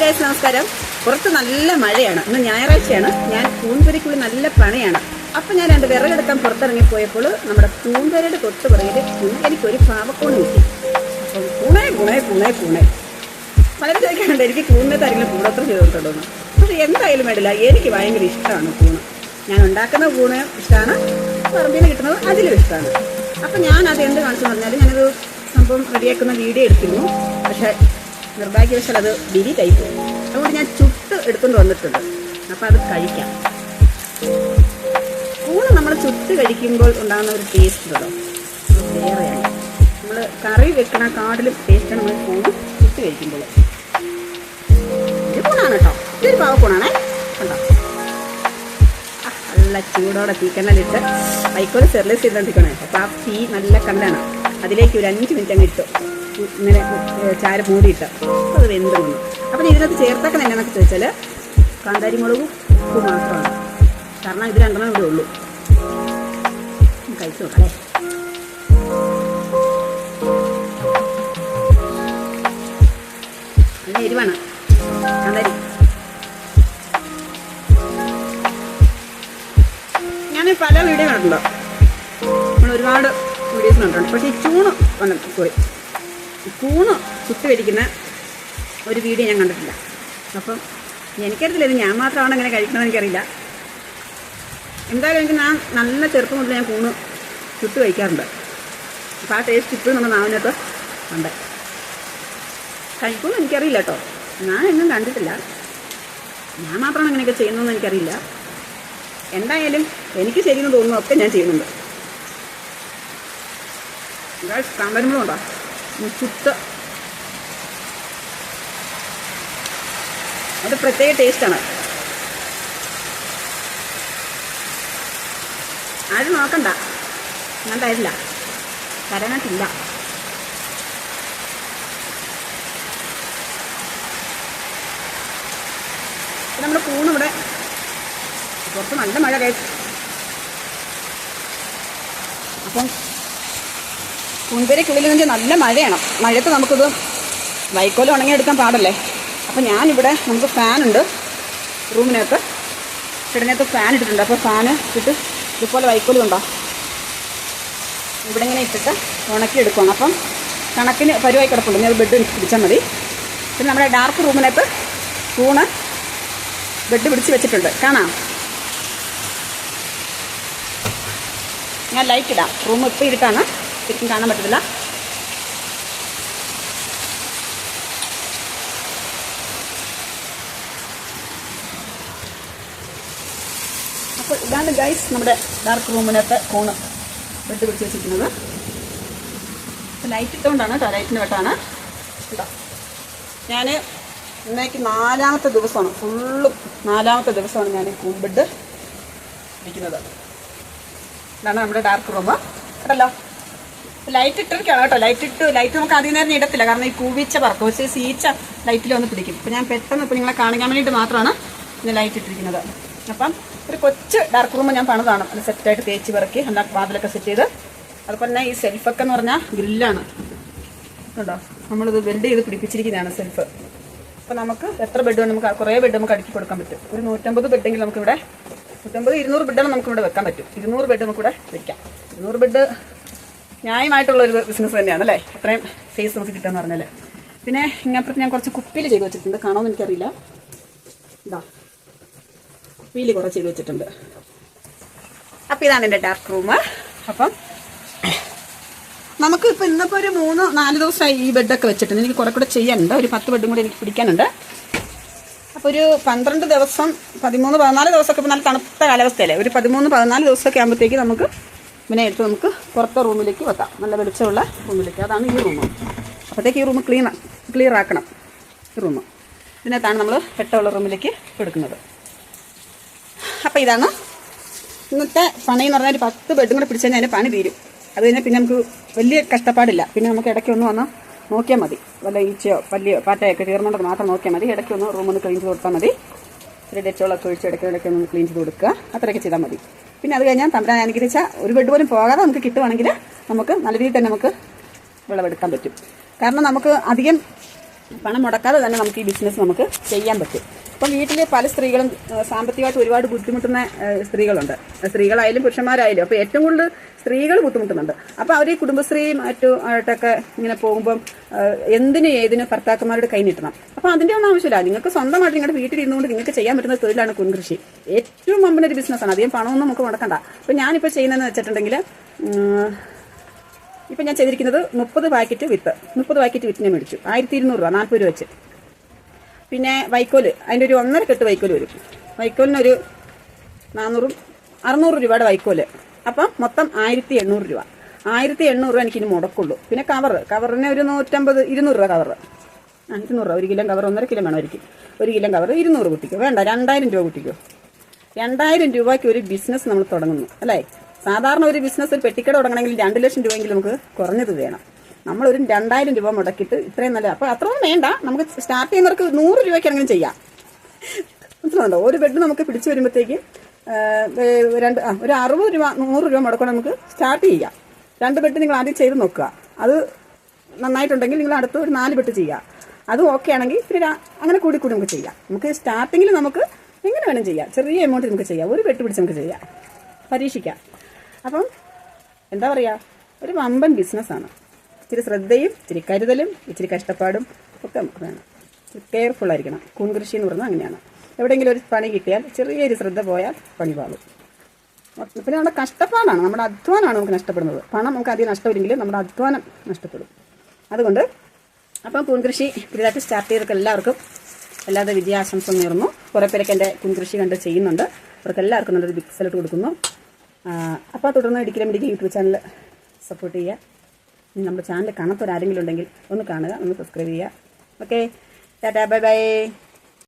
Guys നമസ്കാരം. പുറത്ത് നല്ല മഴയാണ്. ഇന്ന് ഞായറാഴ്ചയാണ്. ഞാൻ പൂന്തുരയ്ക്കുള്ളിൽ നല്ല പണയാണ്. അപ്പം ഞാൻ രണ്ട് വിറകെടുക്കാൻ പുറത്തിറങ്ങി പോയപ്പോൾ നമ്മുടെ പൂന്തുരയുടെ തൊട്ട് പറയുന്നത് എനിക്കൊരു പാവക്കൂണ് കിട്ടി. അപ്പം പൂണേ പൂണേ പൂണേ പൂണേ. പലരും ചോദിക്കാറുണ്ട് എനിക്ക് കൂണിനകത്ത് ആരെങ്കിലും കൂടോത്രം ചെയ്തിട്ടുണ്ടോ അത് എന്തായാലും വേണ്ടില്ല എനിക്ക് ഭയങ്കര ഇഷ്ടമാണ് കൂണ് ഞാൻ ഉണ്ടാക്കുന്ന കൂണ് ഇഷ്ടമാണ് പറമ്പിൽ കിട്ടുന്നത് അതിലും ഇഷ്ടമാണ് അപ്പം ഞാൻ അത് എന്ത് കാണിച്ചു പറഞ്ഞാൽ ഞാനത് സംഭവം റെഡിയാക്കുന്ന വീഡിയോ എടുത്തിരുന്നു. പക്ഷേ നിർഭാഗ്യവശാൽ അത് ബിരി കഴിക്കും. അതുകൊണ്ട് ഞാൻ ചുട്ട് എടുത്തുകൊണ്ട് വന്നിട്ടുണ്ട്. അപ്പം അത് കഴിക്കാം. കൂണ് നമ്മൾ ചുട്ട് കഴിക്കുമ്പോൾ ഉണ്ടാകുന്ന ഒരു ടേസ്റ്റ് അത് വേറെയാണ്. നമ്മൾ കറി വെക്കണ കാടിലും ടേസ്റ്റാണ് നമ്മൾ കൂണ് ചുട്ട് കഴിക്കുമ്പോൾ. ഇത് കൂണാണ് കേട്ടോ. ഇതൊരു പാവക്കൂണാണേ. കണ്ടോ? നല്ല ചൂടോടെ തീക്കണ്ണലിട്ട് വൈക്കോൽ സെർലൈസ് ചെയ്തോണ്ടിരിക്കണേ. അപ്പോൾ ആ തീ നല്ല കണ്ടാണ്. അതിലേക്ക് ഒരു അഞ്ച് മിനിറ്റ് അങ്ങ് ഇട്ടു. ഇങ്ങനെ ചാര മൂടിയിട്ട് അത് വെന്ത് വന്നു. അപ്പം ഇതിനകത്ത് ചേർത്തൊക്കെ എന്നാന്നൊക്കെ ചോദിച്ചാൽ കാന്താരി മുളകും ഉപ്പ് മാത്രമാണ്. കാരണം ഇത് രണ്ടെണ്ണം ഇവിടെ ഉള്ളൂ. കഴിച്ചു നോക്കാം നല്ല എരിവാണ്. കാന്താരി. ഞാൻ പല വീഡിയോ കണ്ടല്ലോ നമ്മൾ ഒരുപാട് വീഡിയോസ് കണ്ടിട്ടുണ്ട്. പക്ഷേ ഈ ചൂണ് വന്നിട്ട് പോയി കൂണ് ചുട്ട് കഴിക്കുന്ന ഒരു വീഡിയോ ഞാൻ കണ്ടിട്ടില്ല. അപ്പം എനിക്കറിയില്ല ഇത് ഞാൻ മാത്രമാണ് അങ്ങനെ കഴിക്കണമെന്ന് എനിക്കറിയില്ല. എന്തായാലും എനിക്ക് ഞാൻ നല്ല ചെറുപ്പം മുതൽ ഞാൻ കൂണ് ചുട്ട് കഴിക്കാറുണ്ട്. അപ്പോൾ ആ ടേസ്റ്റ് ഇപ്പോഴും നമ്മുടെ നാവിനകത്ത് ഉണ്ട്. കഴിക്കുമെന്ന് എനിക്കറിയില്ല കേട്ടോ. ഞാൻ എന്നും കണ്ടിട്ടില്ല. ഞാൻ മാത്രമാണ് അങ്ങനെയൊക്കെ ചെയ്യുന്നതെന്ന് എനിക്കറിയില്ല. എന്തായാലും എനിക്ക് ശരിയെന്ന് തോന്നുന്നു ഒക്കെ ഞാൻ ചെയ്യുന്നുണ്ട്. കാമ്പരമ്പളുണ്ടോ ചുട്ട്. അത് പ്രത്യേക ടേസ്റ്റാണ് ആരും നോക്കണ്ട. ഞാൻ തരില്ല തരാനായിട്ടില്ല നമ്മുടെ കൂണിവിടെ കുറച്ച് നല്ല മഴ കഴിച്ചു അപ്പം കൂൺപേരയ്ക്കുള്ളിൽ നിന്ന് നല്ല മഴയാണ്. മഴയത്ത് നമുക്കിത് വൈക്കോൽ ഉണങ്ങിയെടുക്കാൻ പാടല്ലേ? അപ്പം ഞാനിവിടെ നമുക്ക് ഫാനുണ്ട് റൂമിനകത്ത് കിടനകത്ത് ഫാൻ ഇട്ടിട്ടുണ്ട്. അപ്പോൾ ഫാന് ഇട്ട് ഇതുപോലെ വൈക്കോൽ ഉണ്ടോ ഇവിടെ ഇങ്ങനെ ഇട്ടിട്ട് ഉണക്കിയെടുക്കുകയാണ് അപ്പം കണക്കിന് പരുവായി കിടപ്പുണ്ട്. ഞാൻ ബെഡ് പിടിച്ചാൽ മതി. പിന്നെ നമ്മുടെ ഡാർക്ക് റൂമിനകത്ത് കൂണ് ബെഡ് പിടിച്ച് വെച്ചിട്ടുണ്ട്. കാണാം. ഞാൻ ലൈറ്റ് ഇടാം. റൂം ഇപ്പോൾ ഇരുട്ടാണ്. ശരിക്കും കാണാൻ പറ്റത്തില്ല. അപ്പോൾ ഇതാണ് ഗൈസ് നമ്മുടെ ഡാർക്ക് റൂമിനകത്ത് കോണ് ബെഡ് പിടിച്ച് വെച്ചിരിക്കുന്നത്. ലൈറ്റ് ഇട്ടുകൊണ്ടാണ് കേട്ടോ ലൈറ്റിന് വെട്ടാണ്. കേട്ടോ ഞാൻ ഇന്നേക്ക് നാലാമത്തെ ദിവസമാണ്. ഫുള്ളും നാലാമത്തെ ദിവസമാണ് ഞാൻ ബെഡ് ഇരിക്കുന്നത് ഇതാണ് നമ്മുടെ ഡാർക്ക് റൂം കേട്ടല്ലോ? ലൈറ്റ് ഇട്ടിരിക്കണം കേട്ടോ. ലൈറ്റ് ഇട്ട്. ലൈറ്റ് നമുക്ക് അധികം നേരം ഇടത്തില്ല കാരണം ഈ കൂവിച്ച പറക്കും പക്ഷേ സീച്ച ലൈറ്റിൽ വന്ന് പിടിക്കും. അപ്പം ഞാൻ പെട്ടെന്ന് ഇപ്പം നിങ്ങളെ കാണിക്കാൻ വേണ്ടിയിട്ട് മാത്രമാണ് ഇന്ന് ലൈറ്റ് ഇട്ടിരിക്കുന്നത്. അപ്പം ഒരു കൊച്ച് ഡാർക്ക് റൂം ഞാൻ പണിതാണ്. അത് സെറ്റായിട്ട് തേച്ച് പിറക്കി എല്ലാ വാതിലൊക്കെ സെറ്റ് ചെയ്ത്. അതുപോലെ തന്നെ ഈ സെൽഫൊക്കെ എന്ന് പറഞ്ഞാൽ ഗ്രില്ലാണ്. കേട്ടോ നമ്മളിത് വെൽഡ് ചെയ്ത് പിടിപ്പിച്ചിരിക്കുന്നതാണ് സെൽഫ് അപ്പോൾ നമുക്ക് എത്ര ബെഡ് നമുക്ക് കുറേ ബെഡ് നമുക്ക് അടുക്കി കൊടുക്കാൻ പറ്റും. ഒരു നൂറ്റമ്പത് ബെഡെങ്കിൽ നമുക്കിവിടെ നൂറ്റമ്പത് ഇരുന്നൂറ് ബെഡാണ് നമുക്കിവിടെ വെക്കാൻ പറ്റും. ഇരുന്നൂറ് ബെഡ് നമുക്കിവിടെ വെക്കാം. ഇരുന്നൂറ് ബെഡ് ന്യായമായിട്ടുള്ള ഒരു ബിസിനസ് തന്നെയാണ് അല്ലേ? അത്രയും ഫേസ് നമുക്ക് കിട്ടുമെന്ന് പറഞ്ഞാൽ പിന്നെ ഇങ്ങനത്തെ ഞാൻ കുറച്ച് കുപ്പിയിൽ ചെയ്ത് വെച്ചിട്ടുണ്ട്. കാണുമെന്ന് എനിക്കറിയില്ല. ഇതാ. കുപ്പിയിൽ കുറച്ച് ചെയ്ത് വെച്ചിട്ടുണ്ട്. അപ്പോൾ ഇതാണ് എന്റെ ഡാർക്ക് റൂം അപ്പം നമുക്ക് ഇപ്പം ഇന്നിപ്പോൾ ഒരു മൂന്ന് നാല് ദിവസമായി ഈ ബെഡൊക്കെ വെച്ചിട്ടുണ്ട്. എനിക്ക് കുറെ കൂടെ ചെയ്യാനുണ്ട്. ഒരു പത്ത് ബെഡും കൂടി എനിക്ക് പിടിക്കാനുണ്ട്. അപ്പോൾ ഒരു പന്ത്രണ്ട് ദിവസം പതിമൂന്ന് പതിനാല് ദിവസമൊക്കെ ഇപ്പോൾ നല്ല തണുത്ത കാലാവസ്ഥയല്ലേ? ഒരു പതിമൂന്ന് പതിനാല് ദിവസമൊക്കെ ആകുമ്പോഴത്തേക്ക് നമുക്ക് ഇവനെ എടുത്ത് നമുക്ക് പുറത്തെ റൂമിലേക്ക് വെക്കാം. നല്ല വെളിച്ചമുള്ള റൂമിലേക്ക്. അതാണ് ഈ റൂം. അപ്പോഴത്തേക്ക് ഈ റൂം ക്ലീൻ ക്ലിയർ ആക്കണം. ഈ റൂം. ഇതിനകത്താണ് നമ്മൾ പെട്ടുള്ള റൂമിലേക്ക് എടുക്കുന്നത്. അപ്പോൾ ഇതാണ് ഇന്നത്തെ പണി എന്ന് പറഞ്ഞാൽ ഒരു പത്ത് ബെഡും കൂടെ പിടിച്ചു കഴിഞ്ഞാൽ അതിന്റെ പണി തീരും. അത് കഴിഞ്ഞാൽ പിന്നെ നമുക്ക് വലിയ കഷ്ടപ്പാടില്ല. പിന്നെ നമുക്ക് ഇടയ്ക്ക് ഒന്ന് വന്ന് നോക്കിയാൽ മതി. വല്ല ഈച്ചയോ പല്ലിയോ പാറ്റയൊക്കെ തീർന്നുകൊണ്ട് മാത്രം നോക്കിയാൽ മതി. ഇടയ്ക്ക് ഒന്ന് റൂം ഒന്ന് ക്ലീൻ ചെയ്ത് കൊടുത്താൽ മതി. ഒരു ഡെറ്റോളൊക്കെ ഒഴിച്ച് ഇടയ്ക്ക് ഇടയ്ക്ക് ഒന്ന് ക്ലീൻ ചെയ്ത് കൊടുക്കുക. അത്രയൊക്കെ ചെയ്താൽ മതി. പിന്നെ അത് കഴിഞ്ഞാൽ തമ്പരാൻ അനുഗ്രഹിച്ച ഒരു ബെഡ് പോലും പോകാതെ നമുക്ക് കിട്ടുവാണെങ്കിൽ നമുക്ക് നല്ല രീതിയിൽ തന്നെ നമുക്ക് വിളവെടുക്കാൻ പറ്റും. കാരണം നമുക്ക് അധികം പണം മുടക്കാതെ തന്നെ നമുക്ക് ഈ ബിസിനസ് നമുക്ക് ചെയ്യാൻ പറ്റും. ഇപ്പം വീട്ടിൽ പല സ്ത്രീകളും സാമ്പത്തികമായിട്ട് ഒരുപാട് ബുദ്ധിമുട്ടുന്ന സ്ത്രീകളുണ്ട്. സ്ത്രീകളായാലും പുരുഷന്മാരായാലും അപ്പോൾ ഏറ്റവും കൂടുതൽ സ്ത്രീകൾ ബുദ്ധിമുട്ടുന്നുണ്ട്. അപ്പോൾ അവർ ഈ കുടുംബശ്രീ മറ്റു ആയിട്ടൊക്കെ ഇങ്ങനെ പോകുമ്പം എന്തിനും ഏതിനും ഭർത്താക്കന്മാരുടെ കൈ നീട്ടണം അപ്പോൾ അതിന്റെ ഒന്നും ആവശ്യമില്ല. നിങ്ങൾക്ക് സ്വന്തമായിട്ട് നിങ്ങളുടെ വീട്ടിൽ ഇരുന്നുകൊണ്ട് നിങ്ങൾക്ക് ചെയ്യാൻ പറ്റുന്ന തൊഴിലാണ് കുൻകൃഷി ഏറ്റവും വമ്പനൊരു ബിസിനസ്സാണ്. അധികം പണമൊന്നും നമുക്ക് മുടക്കണ്ട. അപ്പോൾ ഞാനിപ്പോൾ ചെയ്യുന്നതെന്ന് വെച്ചിട്ടുണ്ടെങ്കിൽ ഇപ്പം ഞാൻ ചെയ്തിരിക്കുന്നത് മുപ്പത് പാക്കറ്റ് വിത്ത്. മുപ്പത് പാക്കറ്റ് വിത്തിനെ മേടിച്ചു. ആയിരത്തി ഇരുന്നൂറ് രൂപ നാൽപ്പത് രൂപ വെച്ച്. പിന്നെ വൈക്കോൽ അതിന്റെ ഒരു ഒന്നര കെട്ട് വൈക്കോൽ വരും. വൈക്കോലിനൊരു നാനൂറും അറുന്നൂറ് രൂപയുടെ വൈക്കോൽ. അപ്പം മൊത്തം ആയിരത്തി എണ്ണൂറ് രൂപ. ആയിരത്തി എണ്ണൂറ് രൂപ എനിക്കിനി മുടക്കുള്ളൂ. പിന്നെ കവർ കവറിന് ഒരു നൂറ്റമ്പത് ഇരുന്നൂറ് രൂപ കവർ ഇരുന്നൂറ് രൂപ. ഒരു കിലോ കവർ ഒന്നര കിലോ വേണമായിരിക്കും ഒരു കിലോ കവർ ഇരുന്നൂറ് കുട്ടിക്കോ. വേണ്ട രണ്ടായിരം രൂപ കുട്ടിക്കോ. രണ്ടായിരം രൂപയ്ക്ക് ഒരു ബിസിനസ് നമ്മൾ തുടങ്ങുന്നു. അല്ലേ? സാധാരണ ഒരു ബിസിനസ് പെട്ടിക്കട തുടങ്ങണമെങ്കിൽ രണ്ട് ലക്ഷം രൂപയെങ്കിലും നമുക്ക് കുറഞ്ഞത് വേണം. നമ്മളൊരു രണ്ടായിരം രൂപ മുടക്കിയിട്ട് ഇത്രയും നല്ല അപ്പോൾ അത്രയും വേണ്ട. നമുക്ക് സ്റ്റാർട്ട് ചെയ്യുന്നവർക്ക് നൂറ് രൂപയ്ക്കാണെങ്കിലും ചെയ്യാം. മനസ്സിലുണ്ടോ ഒരു ബെഡ് നമുക്ക് പിടിച്ചു വരുമ്പോഴത്തേക്ക് രണ്ട് ആ ഒരു അറുപത് രൂപ നൂറ് രൂപ മുടക്കണം നമുക്ക് സ്റ്റാർട്ട് ചെയ്യാം. രണ്ട് ബെഡ് നിങ്ങൾ ആദ്യം ചെയ്ത് നോക്കുക. അത് നന്നായിട്ടുണ്ടെങ്കിൽ നിങ്ങൾ അടുത്ത് ഒരു നാല് ബെഡ് ചെയ്യുക. അത് ഓക്കെ ആണെങ്കിൽ ഇത്തിരി അങ്ങനെ കൂടി കൂടി നമുക്ക് ചെയ്യാം. നമുക്ക് സ്റ്റാർട്ടിങ്ങിൽ നമുക്ക് എങ്ങനെ വേണം ചെയ്യാം. ചെറിയ എമൗണ്ട് നമുക്ക് ചെയ്യാം. ഒരു ബെഡ് പിടിച്ച് നമുക്ക് ചെയ്യാം. പരീക്ഷിക്കാം. അപ്പം എന്താ പറയുക ഒരു വമ്പൻ ബിസിനസ്സാണ് ഇച്ചിരി ശ്രദ്ധയും ഇച്ചിരി കരുതലും ഇച്ചിരി കഷ്ടപ്പാടും ഒക്കെ നമുക്ക് വേണം. കെയർഫുൾ ആയിരിക്കണം. കൂൺ കൃഷി എന്ന് പറഞ്ഞാൽ അങ്ങനെയാണ്. എവിടെയെങ്കിലും ഒരു പണി കിട്ടിയാൽ ചെറിയൊരു ശ്രദ്ധ പോയാൽ പണി പാളും. പിന്നെ നമ്മുടെ കഷ്ടപ്പാടാണ്. നമ്മുടെ അധ്വാനമാണ് നമുക്ക് നഷ്ടപ്പെടുന്നത്. പണം നമുക്ക് അധികം നഷ്ടമില്ലെങ്കിലും നമ്മുടെ അധ്വാനം നഷ്ടപ്പെടും. അതുകൊണ്ട് അപ്പം കൂൺകൃഷി പുതിയതായിട്ട് സ്റ്റാർട്ട് ചെയ്തൊക്കെ എല്ലാവർക്കും എല്ലാവരുടെ വിജയാശംസ നേർന്നു. കുറേ പേരൊക്കെ എന്റെ കൂൺകൃഷി കണ്ട് ചെയ്യുന്നുണ്ട്. അവർക്ക് എല്ലാവർക്കും നല്ലൊരു ബിഗ് സെലക്ട് കൊടുക്കുന്നു. അപ്പോൾ തുടർന്ന് ഇടുക്കിയിലും ഇടുക്കി യൂട്യൂബ് ചാനൽ സപ്പോർട്ട് ചെയ്യുക. നമ്മുടെ ചാനൽ കാണാത്തൊരാരെങ്കിലും ഉണ്ടെങ്കിൽ ഒന്ന് കാണുക ഒന്ന് സബ്സ്ക്രൈബ് ചെയ്യുക. Okay tata bye bye